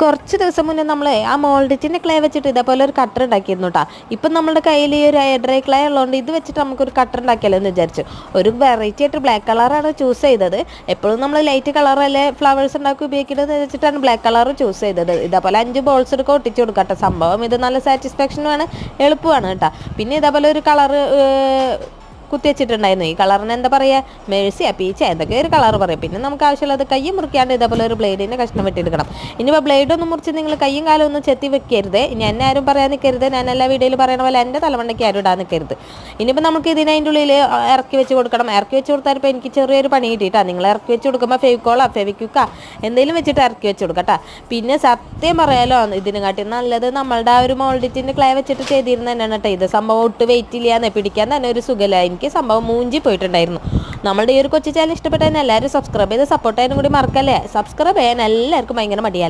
കുറച്ച് ദിവസം മുന്നേ നമ്മൾ ആ മോൾഡിറ്റിന്റെ ക്ലേ വെച്ചിട്ട് ഇതേപോലെ ഒരു കട്ടർ ഉണ്ടാക്കിയിരുന്നു കേട്ടോ ഇപ്പം നമ്മുടെ കയ്യിൽ ഈ ഒരു ഡ്രൈ ക്ലേ ഉള്ളതുകൊണ്ട് ഇത് വെച്ചിട്ട് നമുക്കൊരു കട്ടർ ഉണ്ടാക്കിയാലോ എന്ന് വിചാരിച്ചു. ഒരു വെറൈറ്റി ആയിട്ട് ബ്ലാക്ക് കളറാണ് ചൂസ് ചെയ്തത്. എപ്പോഴും നമ്മൾ ലൈറ്റ് കളറല്ലേ ഫ്ലവേഴ്സ് ഉണ്ടാക്കി ഉപയോഗിക്കുന്നത് വെച്ചിട്ടാണ് ബ്ലാക്ക് കളർ ചൂസ് ചെയ്തത്. ഇതേപോലെ അഞ്ച് ബോൾസ് എടുക്കുക ഒട്ടിച്ച് കൊടുക്കട്ടെ കേട്ടോ സംഭവം ഇത് നല്ല സാറ്റിസ്ഫാക്ഷനുമാണ് എളുപ്പമാണ് കേട്ടോ പിന്നെ ഇതേപോലെ ഒരു കളറ് കുത്തി വെച്ചിട്ടുണ്ടായിരുന്നു ഈ കളറിന് എന്താ പറയുക മേഴ്സിയ പീച്ച എന്തൊക്കെ ഒരു കളർ പറയും. പിന്നെ നമുക്ക് ആവശ്യമുള്ളത് കൈ മുറിക്കാണ്ട് ഇതേപോലെ ഒരു ബ്ലേഡിന്റെ കഷ്ണം വെട്ടിയെടുക്കണം. ഇനിയിപ്പോൾ ബ്ലേഡ് ഒന്നും മുറിച്ച് നിങ്ങൾ കൈയും കാലും ഒന്നും ചെത്തി വെക്കരുത്. ഇനി എന്നെ ആരും പറയാൻ നിൽക്കരുത് ഞാൻ എല്ലാ വീഡിയോയിൽ പറയണ പോലെ എന്റെ തലമണ്ടയ്ക്ക് ആരും ഇടാൻ നിൽക്കരുത് ഇനിയിപ്പോൾ നമുക്ക് ഇതിന് അതിന്റെ ഉള്ളിൽ ഇറക്കി വെച്ച് കൊടുക്കണം. ഇറക്കി വെച്ച് കൊടുത്താൽ ഇപ്പോൾ എനിക്ക് ചെറിയൊരു പണി കിട്ടിയിട്ടാണ് നിങ്ങൾ ഇറക്കി വെച്ച് കൊടുക്കുമ്പോൾ ഫെവിക്കോളാ ഫെവിക്യുക്ക എന്തെങ്കിലും വെച്ചിട്ട് ഇറക്കി വെച്ച് കൊടുക്കട്ടാ. പിന്നെ സത്യം പറയാലോ ഇതിനെ കാട്ടി നല്ലത് നമ്മളുടെ ആ ഒരു മോൾഡിറ്റിന്റെ ക്ലേ വെച്ചിട്ട് ചെയ്തിരുന്ന തന്നെയാണ് കേട്ടോ ഇത്. സംഭവം ഒട്ട് വെയിറ്റ് ഇല്ലാന്ന്. പിടിക്കാൻ തന്നെ ഒരു സുഖമില്ല. എനിക്ക് സംഭവം മൂഞ്ചി പോയിട്ടുണ്ടായിരുന്നു. നമ്മളുടെ ഈ ഒരു കൊച്ചു ചാനൽ ഇഷ്ടപ്പെട്ടതിന് എല്ലാവരും സബ്സ്ക്രൈബ് ചെയ്ത് സപ്പോർട്ട് ചെയ്യാനും കൂടി മറക്കല്ലേ? സബ്സ്ക്രൈബ് ചെയ്യാൻ എല്ലാവർക്കും ഭയങ്കര മടിയല്ല